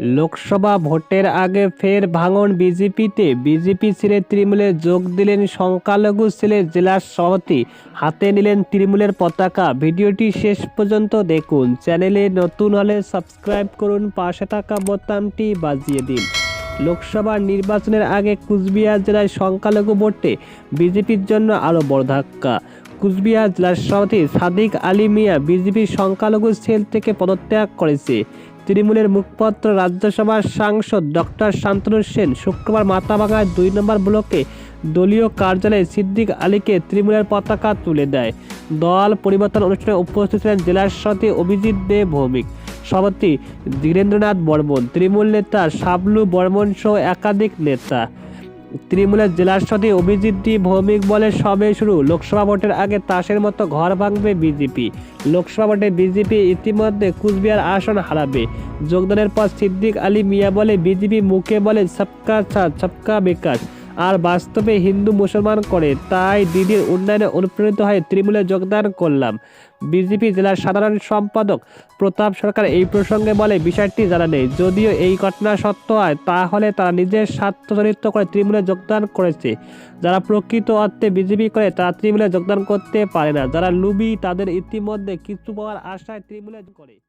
লোকসভা ভোটের আগে ফের ভাঙন বিজেপিতে। বিজেপি ছেড়ে তৃণমূলে যোগ দিলেন সংখ্যালঘু ছেলে জেলা সভাপতি। হাতে নিলেন তৃণমূলের পতাকা। ভিডিওটি শেষ পর্যন্ত দেখুন। চ্যানেলে নতুন হলে সাবস্ক্রাইব করুন। পাশে থাকা বোতামটি বাজিয়ে দিন। লোকসভা নির্বাচনের আগে কুচবিহার জেলায় সংখ্যালঘু ভোটে বিজেপির জন্য আরও বড় ধাক্কা। কুচবিহার জেলার সভাপতি সাদিক আলী মিয়া বিজেপির সংখ্যালঘু সেল থেকে পদত্যাগ করেছে। তৃণমূলের মুখপত্র রাজ্যসভার সাংসদ ডক্টর শান্তনু সেন শুক্রবার মাথাভাঙায় দুই নম্বর ব্লকে দলীয় কার্যালয়ে সিদ্দিক আলীকে তৃণমূলের পতাকা তুলে দেয়। দল পরিবর্তন অনুষ্ঠানে উপস্থিত ছিলেন জেলার সভাপতি অভিজিৎ দে ভৌমিক, সভাপতি ধীরেন্দ্রনাথ বর্মন, তৃণমূল নেতা শাবলু বর্মন সহ একাধিক নেতা। তৃণমূলের জেলার সদী অভিজিৎ ভৌমিক বলে সবে শুরু। লোকসভা ভোটের আগে তাসের মতো ঘর ভাঙবে বিজেপি। লোকসভা ভোটে বিজেপি ইতিমধ্যে কুচবিহার আসন হারাবে। যোগদানের পর সিদ্দিক আলী মিয়া বলে বিজেপি মুখে বলে, সবকা সাথ, সবকা বিকাশ। আর বাস্তবে হিন্দু মুসলমান করে, তাই দিদির উন্নয়নে অনুপ্রাণিত হয়ে তৃণমূলে যোগদান করলাম। বিজেপি জেলার সাধারণ সম্পাদক প্রতাপ সরকার এই প্রসঙ্গে বলে, বিষয়টি জানা নেই। যদিও এই ঘটনা সত্য হয়, তাহলে তারা নিজের স্বার্থ করে তৃণমূলে যোগদান করেছে। যারা প্রকৃত অর্থে বিজেপি করে, তারা তৃণমূলে যোগদান করতে পারে না। যারা লুবি, তাদের ইতিমধ্যে কিছু পাওয়ার আশায় তৃণমূলে করে।